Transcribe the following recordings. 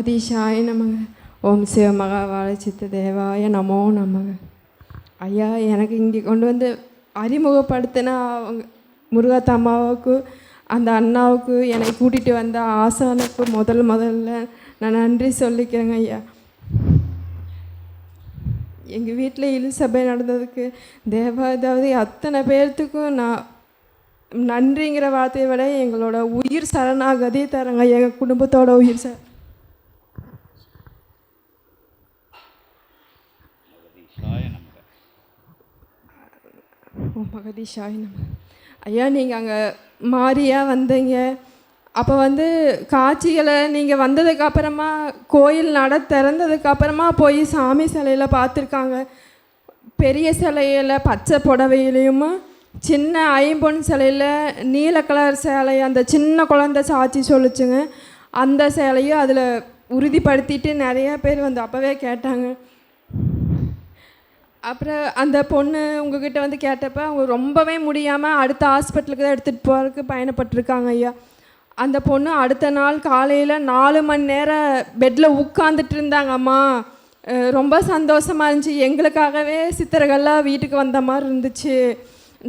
மகதீஷாய நமக ஓம் சிவ மகாவாழ சித்த தேவாய நமோ நமக ஐயா எனக்கு இங்கே கொண்டு வந்து அறிமுகப்படுத்தின அவங்க முருகாத்த அம்மாவுக்கு அந்த அண்ணாவுக்கு என்னை கூட்டிகிட்டு வந்த ஆசானுக்கு முதல் முதல்ல நான் நன்றி சொல்லிக்கிறேங்க ஐயா எங்கள் வீட்டில் இழு சபை நடந்ததுக்கு தேவாதாவது அத்தனை பேர்த்துக்கும் நான் நன்றிங்கிற வார்த்தையை விட எங்களோட உயிர் சரணாகதி தரங்க எங்கள் குடும்பத்தோட உயிர் ச ஓ மகதீஷாய் நம்ம ஐயா நீங்கள் அங்கே மாறியா வந்தீங்க. அப்போ வந்து காட்சிகளை நீங்கள் வந்ததுக்கு அப்புறமா கோயில் நட திறந்ததுக்கு அப்புறமா போய் சாமி சிலையில் பார்த்துருக்காங்க. பெரிய சிலையில் பச்சை புடவையிலையும் சின்ன ஐம்பொன் சிலையில் நீல கலர் சேலை அந்த சின்ன குழந்த சாட்சி சொல்லுச்சுங்க. அந்த சேலையும் அதில் உறுதிப்படுத்திட்டு நிறையா பேர் வந்து அப்போவே கேட்டாங்க. அப்புறம் அந்த பொண்ணு உங்ககிட்ட வந்து கேட்டப்ப அவங்க ரொம்பவே முடியாமல் அடுத்த ஹாஸ்பிட்டலுக்கு தான் எடுத்துகிட்டு போகிறதுக்கு பயணப்பட்டிருக்காங்க ஐயா. அந்த பொண்ணு அடுத்த நாள் காலையில் நாலு மணி நேரம் பெட்டில் உட்காந்துட்டு இருந்தாங்க அம்மா. ரொம்ப சந்தோஷமாக இருந்துச்சு. எங்களுக்காகவே சித்தர்கள்லாம் வீட்டுக்கு வந்த மாதிரி இருந்துச்சு.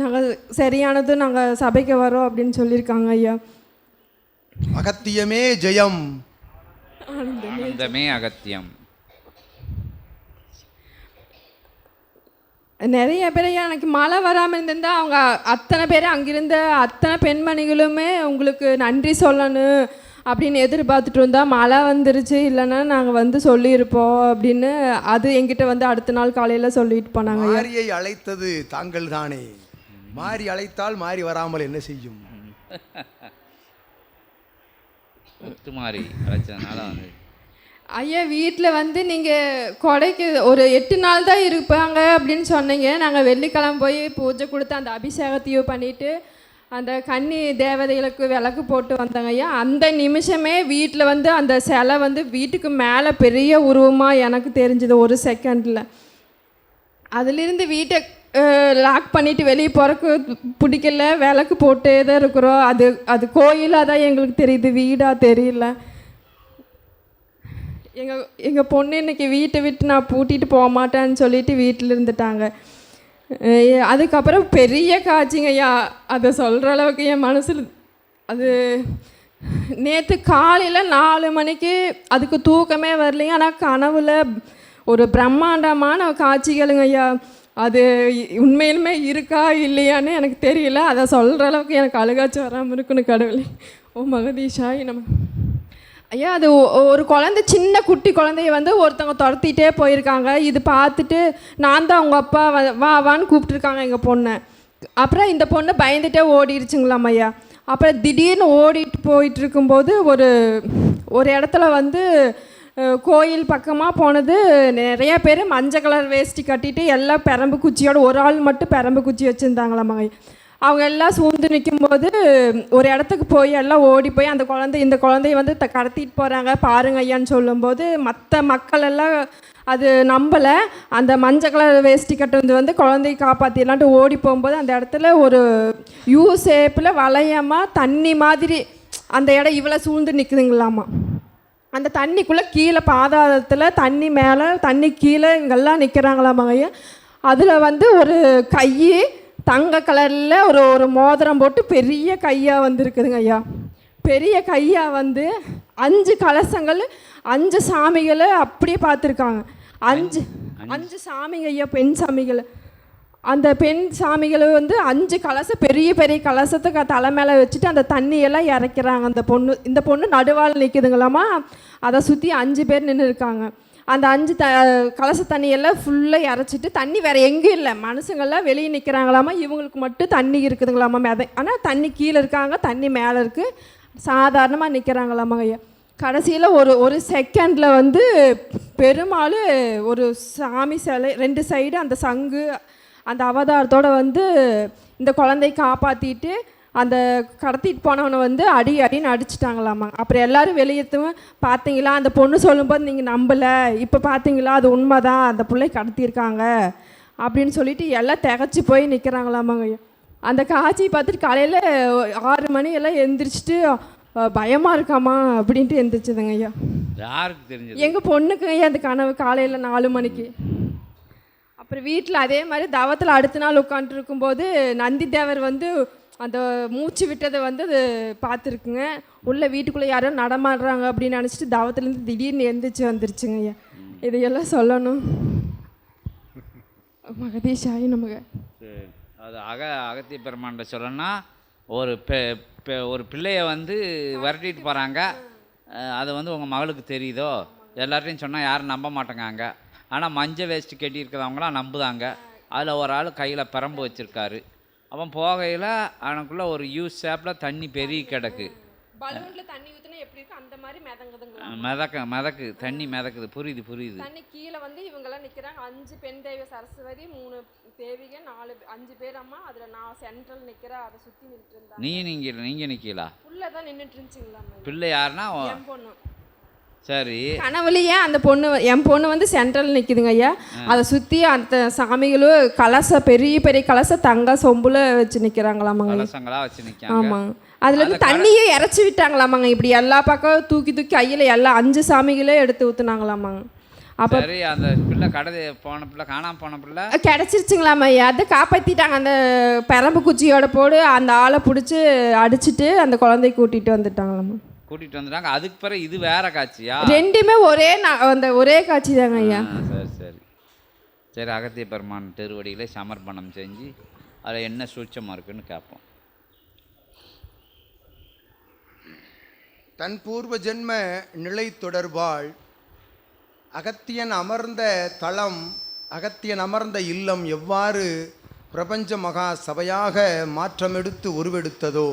நாங்கள் சரியானதும் நாங்கள் சபைக்கு வரோம் அப்படின்னு சொல்லியிருக்காங்க ஐயா. அகத்தியமே ஜெயம். ஆனந்தமே அகத்தியம். நிறைய பேர் எனக்கு மழை வராமல் இருந்திருந்தா அவங்க அத்தனை பேர் அங்கிருந்த அத்தனை பெண்மணிகளுமே உங்களுக்கு நன்றி சொல்லணும் அப்படின்னு எதிர்பார்த்துட்டு இருந்தா மழை வந்துருச்சு இல்லைன்னா நாங்கள் வந்து சொல்லியிருப்போம் அப்படின்னு அது எங்கிட்ட வந்து அடுத்த நாள் காலையில் சொல்லிட்டு போனாங்க. மாரியை அழைத்தது தாங்கள் தானே மாறி அழைத்தால் மாறி வராமல் என்ன செய்யும் மாறி அழைச்சதுனால வந்து ஐயா வீட்டில் வந்து நீங்கள் கொடைக்கு ஒரு எட்டு நாள் தான் இருப்பாங்க அப்படின்னு சொன்னீங்க. நாங்கள் வெள்ளிக்கிழமை போய் பூஜை கொடுத்து அந்த அபிஷேகத்தையும் பண்ணிவிட்டு அந்த கன்னி தேவதைகளுக்கு விளக்கு போட்டு வந்தாங்க ஐயா. அந்த நிமிஷமே வீட்டில் வந்து அந்த சிலை வந்து வீட்டுக்கு மேலே பெரிய உருவமாக எனக்கு தெரிஞ்சது ஒரு செகண்டில் அதுலேருந்து வீட்டை லாக் பண்ணிவிட்டு வெளியே போகிறக்கு பிடிக்கல. விளக்கு போட்டே தான் இருக்கிறோம். அது அது கோயிலாக தான் எங்களுக்கு தெரியுது. வீடாக தெரியல. எங்கள் எங்கள் பொண்ணு இன்னைக்கு வீட்டை விட்டு நான் பூட்டிட்டு போக மாட்டேன்னு சொல்லிட்டு வீட்டில் இருந்துட்டாங்க. அதுக்கப்புறம் பெரிய காட்சிங்க ஐயா. அதை சொல்கிற அளவுக்கு என் மனசில் அது நேற்று காலையில் நாலு மணிக்கு அதுக்கு தூக்கமே வரலைங்க. ஆனால் கனவில் ஒரு பிரம்மாண்டமான காட்சிகளுங்க ஐயா. அது உண்மையிலுமே இருக்கா இல்லையான்னு எனக்கு தெரியல. அதை சொல்கிற அளவுக்கு எனக்கு அழுகாச்சு வராமல் இருக்குன்னு கடவுளே. ஓ மகதீஷாய் நம்ம ஐயா அது ஒ- ஒரு குழந்தை சின்ன குட்டி குழந்தைய வந்து ஒருத்தவங்க துரத்திட்டே போயிருக்காங்க. இது பார்த்துட்டு நான் தான் அவங்க அப்பா வ- வா வான்னு கூப்பிட்டுருக்காங்க எங்கள் பொண்ணை. அப்புறம் இந்த பொண்ணு பயந்துட்டே ஓடிடுச்சுங்களாம் ஐயா. அப்புறம் திடீர்னு ஓடிட்டு போயிட்டு இருக்கும்போது ஒரு ஒரு இடத்துல வந்து கோயில் பக்கமாக போனது. நிறைய பேர் மஞ்சள் கலர் வேஷ்டி கட்டிட்டு எல்லாம் பெரம்பு குச்சியோட ஒரு ஆள் மட்டும் பெரம்பு குச்சி வச்சுருந்தாங்களாம் ஐயா. அவங்க எல்லாம் சூழ்ந்து நிற்கும்போது ஒரு இடத்துக்கு போய் எல்லாம் ஓடி போய் அந்த குழந்தை இந்த குழந்தைய வந்து த கடத்திட்டு போகிறாங்க பாருங்க ஐயான்னு சொல்லும்போது மற்ற மக்கள் எல்லாம் அது நம்பலை. அந்த மஞ்சள் கலர் வேஷ்டி கட்டுறது வந்து குழந்தைய காப்பாற்றிடலான்ட்டு ஓடி போகும்போது அந்த இடத்துல ஒரு யூ ஷேப்பில் வளையமாக தண்ணி மாதிரி அந்த இடம் இவ்வளோ சூழ்ந்து நிற்குதுங்களாமா அந்த தண்ணிக்குள்ளே கீழே பாதாளத்தில் தண்ணி மேலே தண்ணி கீழே இங்கெல்லாம் நிற்கிறாங்களாமா ஐயா. அதில் வந்து ஒரு கை தங்க கலரில் ஒரு ஒரு மோதிரம் போட்டு பெரிய கையாக வந்திருக்குதுங்க ஐயா. பெரிய கையாக வந்து அஞ்சு கலசங்கள் அஞ்சு சாமிகளை அப்படியே பார்த்துருக்காங்க. அஞ்சு அஞ்சு சாமிங்க ஐயா பெண் சாமிகள். அந்த பெண் சாமிகளை வந்து அஞ்சு கலசம் பெரிய பெரிய கலசத்தை க- தலை மேலே வச்சுட்டு அந்த தண்ணியெல்லாம் இறக்கிறாங்க. அந்த பொண்ணு இந்த பொண்ணு நடுவால் நிற்குதுங்களாமா அதை சுற்றி அஞ்சு பேர் நின்று இருக்காங்க அந்த அஞ்சு த கலச தண்ணியெல்லாம் ஃபுல்லாக இறச்சிட்டு தண்ணி வேறு எங்கேயும் இல்லை. மனுஷங்கள்லாம் வெளியே நிற்கிறாங்களாமா இவங்களுக்கு மட்டும் தண்ணி இருக்குதுங்களாமா மேதை. ஆனால் தண்ணி கீழே இருக்காங்க தண்ணி மேலே இருக்குது சாதாரணமாக நிற்கிறாங்களாமா ஐயா. கடைசியில் ஒரு ஒரு செகண்டில் வந்து பெருமாள் ஒரு சாமி சிலை ரெண்டு சைடு அந்த சங்கு அந்த அவதாரத்தோடு வந்து இந்த குழந்தைய காப்பாற்றிட்டு அந்த கடத்திட்டு போனவனை வந்து அடி அடின்னு அடிச்சிட்டாங்களாமா. அப்புறம் எல்லாரும் வெளியேற்றவும் பார்த்தீங்களா அந்த பொண்ணு சொல்லும்போது நீங்கள் நம்பலை. இப்போ பார்த்தீங்களா அது உண்மைதான். அந்த பிள்ளை கடத்தியிருக்காங்க. அப்படின்னு சொல்லிட்டு எல்லாம் திகச்சு போய் நிற்கிறாங்களாமாங்க அந்த காட்சி பார்த்துட்டு காலையில் ஆறு மணி எல்லாம் எந்திரிச்சிட்டு அஹ், பயமா இருக்காமா? அப்படின்ட்டு எந்திரிச்சதுங்க ஐயா. யாருக்கு தெரிஞ்சது? எங்கள் பொண்ணுக்கு ஐயா அந்த கனவு காலையில் நாலு மணிக்கு. அப்புறம் வீட்டில் அதே மாதிரி தவத்தில் அடுத்த நாள் உட்காந்துட்டு இருக்கும்போது நந்தி தேவர் வந்து அந்த மூச்சு விட்டதை வந்து அது பார்த்துருக்குங்க. உள்ள வீட்டுக்குள்ளே யாரோ நடமாடுறாங்க அப்படின்னு நினச்சிட்டு தவத்துலேருந்து திடீர்னு எந்திரிச்சு வந்துருச்சுங்க ஐயா. இதையெல்லாம் சொல்லணும். மகதீஷாயி நமக்கு சரி. அது அக அகத்திய பெருமான்ட்ட சொல்லணும்னா ஒரு ஒரு பிள்ளைய வந்து விரட்டிட்டு போகிறாங்க அது வந்து உங்கள் மகளுக்கு தெரியுதோ? எல்லார்ட்டையும் சொன்னால் யாரும் நம்ப மாட்டேங்காங்க. ஆனால் மஞ்சள் வேஸ்ட்டு கட்டியிருக்கிறவங்களாம் நம்புதாங்க. அதில் ஒரு ஆள் கையில் பிரம்பு வச்சுருக்காரு. அவன் போகையில் அவனுக்குள்ளே ஒரு யூஸ் ஷேப்பில் தண்ணி பெரிய கிடக்கு. பலூனில் தண்ணி ஊற்றினா எப்படி இருக்கும்? அந்த மாதிரி மிதங்குதுங்களா மிதக்க மிதக்கு தண்ணி மிதக்குது புரியுது புரியுது. தண்ணி கீழே வந்து இவங்கெல்லாம் நிற்கிறாங்க அஞ்சு பெண் தெய்வ சரஸ்வதி மூணு தேவிக நாலு அஞ்சு பேர் அம்மா. அதில் நான் சென்ட்ரல் நிற்கிறேன் அதை சுற்றி நின்றுட்டு நீ நீங்கள் நீங்கள் நிற்கலா புள்ள தான் நின்றுட்டு இருந்துச்சுங்களா பிள்ளை யாருன்னா என் பொண்ணு. சரி. கனவுலையே அந்த பொண்ணு என் பொண்ணு வந்து சென்ட்ரல் நிற்குதுங்க ஐயா. அதை சுற்றி அந்த சாமிகளும் கலச பெரிய பெரிய கலச தங்க சொம்புல வச்சு நிற்கிறாங்களாமாங்க ஆமாங்க அதுல இருந்து தண்ணியே இறச்சி விட்டாங்களாமாங்க. இப்படி எல்லா பக்கம் தூக்கி தூக்கி கையில் எல்லா அஞ்சு சாமிகளே எடுத்து ஊற்றுனாங்களாமாங்க அப்போ சரி அந்த பிள்ளை கடை போன பிள்ளை காணாம போன பிள்ளை? கிடச்சிருச்சுங்களாம்மா ஐயா. அதை காப்பாற்றிட்டாங்க அந்த பெரம்பு குச்சியோட போடு அந்த ஆளை பிடிச்சி அடிச்சிட்டு அந்த குழந்தைய கூட்டிகிட்டு வந்துட்டாங்களாம்மா கூட்டிட்டு வந்துட்டாங்க. அதுக்கு பிறகு இது வேற காட்சியா? ரெண்டுமே ஒரே அந்த ஒரே காட்சி தாங்க ஐயா. சரி சரி. சரி அகத்திய பெருமான் திருவடியில சமர்ப்பணம் செஞ்சு அதில் என்ன சூட்சமாக இருக்குன்னு கேட்போம் தன் பூர்வ ஜென்ம நிலை தொடர்பால் அகத்தியன் அமர்ந்த தளம் அகத்தியன் அமர்ந்த இல்லம் எவ்வாறு பிரபஞ்ச மகா சபையாக மாற்றமெடுத்து உருவெடுத்ததோ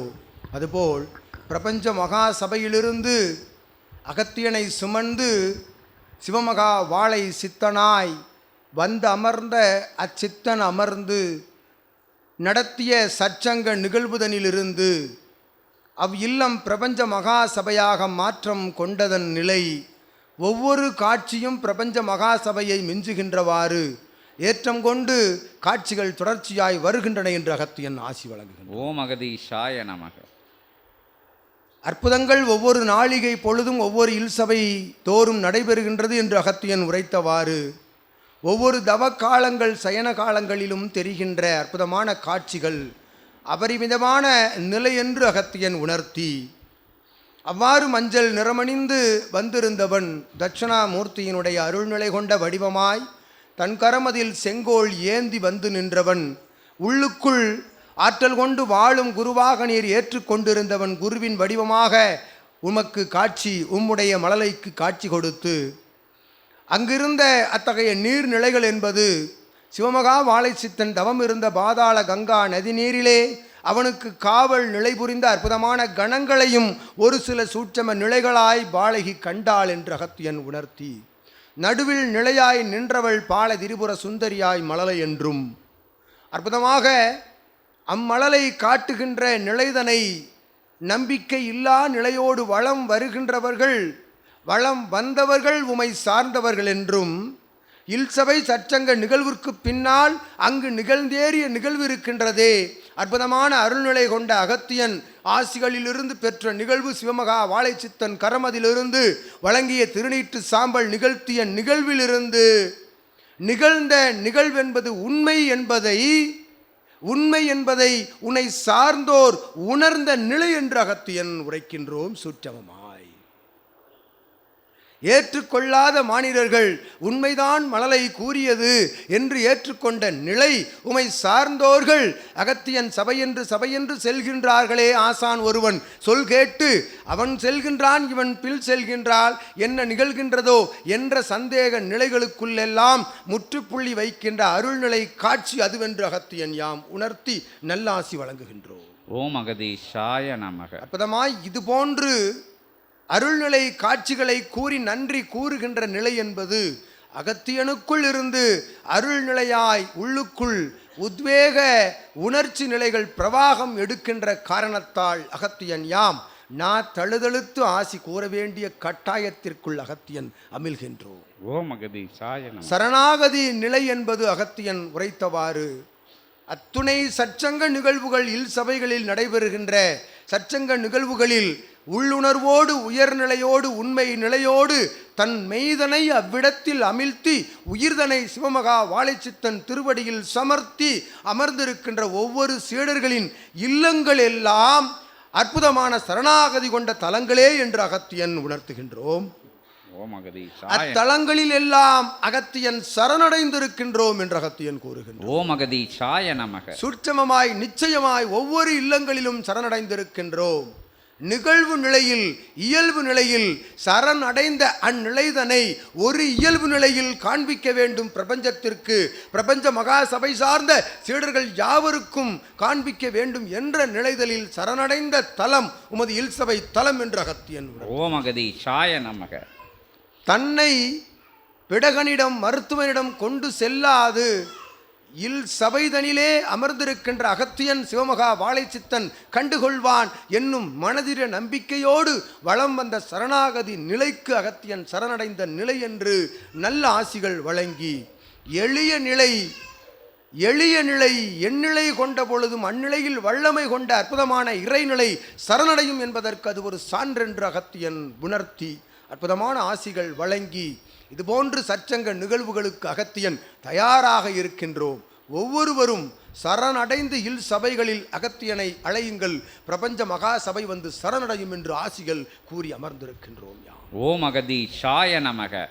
அதுபோல் பிரபஞ்ச மகா சபையிலிருந்து அகத்தியனை சுமந்து சிவமகா வாழை சித்தனாய் வந்து அமர்ந்த அச்சித்தன் அமர்ந்து நடத்திய சற்சங்க நிகழ்வுதனிலிருந்து அவ் இல்லம் பிரபஞ்ச மகா சபையாக மாற்றம் கொண்டதன் நிலை ஒவ்வொரு காட்சியும் பிரபஞ்ச மகா சபையை மிஞ்சுகின்றவாறு ஏற்றம் கொண்டு காட்சிகள் தொடர்ச்சியாய் வருகின்றன என்று அகத்தியன் ஆசி வழங்குகிறேன் ஓம் அகதீஷாய நமக. அற்புதங்கள் ஒவ்வொரு நாளிகை பொழுதும் ஒவ்வொரு இல்சபை தோறும் நடைபெறுகின்றது என்று அகத்தியன் உரைத்தவாறு. ஒவ்வொரு தவ காலங்கள் சயன காலங்களிலும் தெரிகின்ற அற்புதமான காட்சிகள் அபரிமிதமான நிலை என்று அகத்தியன் உணர்த்தி. அவ்வாறு மஞ்சள் நிறமணிந்து வந்திருந்தவன் தட்சிணாமூர்த்தியினுடைய அருள்நிலை கொண்ட வடிவமாய் தன் கரமதில் செங்கோல் ஏந்தி வந்து நின்றவன் உள்ளுக்குள் ஆற்றல் கொண்டு வாழும் குருவாக நீர் ஏற்றுக்கொண்டிருந்தவன் குருவின் வடிவமாக உமக்கு காட்சி உம்முடைய மழலைக்கு காட்சி கொடுத்து அங்கிருந்த அத்தகைய நீர்நிலைகள் என்பது சிவமகா வாழைச்சித்தன் தவம் இருந்த பாதாள கங்கா நதி நீரிலே அவனுக்கு காவல் நிலை புரிந்த அற்புதமான கணங்களையும் ஒரு சில சூட்சம நிலைகளாய் பாலகி கண்டாள் என்று அகத்தியன் உணர்த்தி நடுவில் நிலையாய் நின்றவள் பால திரிபுர சுந்தரியாய் மழலை என்றும் அற்புதமாக அம்மழலை காட்டுகின்ற நிலைதனை நம்பிக்கை இல்லா நிலையோடு வளம் வருகின்றவர்கள் வளம் வந்தவர்கள் உமை சார்ந்தவர்கள் என்றும் இல்சபை சச்சங்க நிகழ்விற்கு பின்னால் அங்கு நிகழ்ந்தேறிய நிகழ்வு இருக்கின்றதே. அற்புதமான அருள்நிலை கொண்ட அகத்தியன் ஆசிகளிலிருந்து பெற்ற நிகழ்வு சிவமகா வாழைச்சித்தன் கரமதிலிருந்து வழங்கிய திருநீற்று சாம்பல் நிகழ்த்திய நிகழ்விலிருந்து நிகழ்ந்த நிகழ்வென்பது உண்மை என்பதை உண்மை என்பதை உன்னை சார்ந்தோர் உணர்ந்த நிலை என்று அகத்தியன் உரைக்கின்றோம் சுற்றமமா ஏற்றுக்கொள்ளாத மானிடர்கள் உண்மைதான் மழலை கூறியது என்று ஏற்றுக்கொண்ட நிலை உமை சார்ந்தோர்கள் அகத்தியன் சபையென்று சபையென்று செல்கின்றார்களே ஆசான் ஒருவன். சொல் கேட்டு அவன் செல்கின்றான் இவன் பில் செல்கின்றால் என்ன நிகழ்கின்றதோ என்ற சந்தேக நிலைகளுக்குள்ளெல்லாம் முற்றுப்புள்ளி வைக்கின்ற அருள்நிலை காட்சி அதுவென்று அகத்தியன் யாம் உணர்த்தி நல்லாசி வழங்குகின்றோம். ஓம் அகதீஷாய நமக. அற்புதமாய் இது போன்று அருள்நிலை காட்சிகளை கூறி நன்றி கூறுகின்ற நிலை என்பது அகத்தியனுக்குள் இருந்து அருள்நிலையாய் உள்ளுக்குள் உத்வேக உணர்ச்சி நிலைகள் பிரவாகம் எடுக்கின்ற காரணத்தால் அகத்தியன் யாம். நான் தழுதழுத்து ஆசி கூற வேண்டிய கட்டாயத்திற்குள் அகத்தியன் அமிழ்கின்றோம். ஓம் நமக சரணாகதி நிலை என்பது அகத்தியன் உரைத்தவாறு. அத்துணை சற்சங்க நிகழ்வுகள் இல் சபைகளில் நடைபெறுகின்ற சற்சங்க நிகழ்வுகளில் உள்ளுணர்வோடு உயர்நிலையோடு உண்மை நிலையோடு தன் மெய்தனை அவ்விடத்தில் அமிழ்த்தி உயிர்தனை சிவமகா வாழைச்சித்தன் திருவடியில் சமர்த்தி அமர்ந்திருக்கின்ற ஒவ்வொரு சீடர்களின் இல்லங்கள் எல்லாம் அற்புதமான சரணாகதி கொண்ட தலங்களே என்று அகத்தியன் உணர்த்துகின்றோம். அத்தலங்களில் எல்லாம் அகத்தியன் சரணடைந்திருக்கின்றோம் என்று அகத்தியன் கூறுகின்றார் ஓம் அகதீஷாய நமக. சுட்சமமாய் நிச்சயமாய் ஒவ்வொரு இல்லங்களிலும் சரணடைந்திருக்கின்றோம். நிகழ்வு நிலையில் இயல்பு நிலையில் சரண் அடைந்த அந்நிலைதனை ஒரு இயல்பு நிலையில் காண்பிக்க வேண்டும் பிரபஞ்சத்திற்கு. பிரபஞ்ச மகா சபை சார்ந்த சீடர்கள் யாவருக்கும் காண்பிக்க வேண்டும் என்ற நிலைதலில் சரணடைந்த தலம் உமது இல்சபை தலம் என்று அகத்தியன் உணர்ந்தார். ஓம் அகதீஷாய நமக. தன்னை பிடகனிடம் மருத்துவனிடம் கொண்டு செல்லாது. இல் சபைதனிலே அமர்ந்திருக்கின்ற அகத்தியன் சிவமகா வாழைச்சித்தன் கண்டுகொள்வான் என்னும் மனதிர நம்பிக்கையோடு வளம் வந்த சரணாகதி நிலைக்கு அகத்தியன் சரணடைந்த நிலை என்று நல்ல ஆசிகள் வழங்கி எளிய நிலை எளிய நிலை எந்நிலை கொண்ட பொழுதும் அந்நிலையில் வல்லமை கொண்ட அற்புதமான இறைநிலை சரணடையும் என்பதற்கு அது ஒரு சான்றென்று அகத்தியன் உணர்த்தி அற்புதமான ஆசிகள் வழங்கி இதுபோன்று சற்சங்க நிகழ்வுகளுக்கு அகத்தியன் தயாராக இருக்கின்றோம். ஒவ்வொருவரும் சரணடைந்து இல் சபைகளில் அகத்தியனை அழையுங்கள். பிரபஞ்ச மகா சபை வந்து சரணடையும் என்று ஆசிகள் கூறி அமர்ந்திருக்கின்றோம் யாம். ஓம் சாய நமக.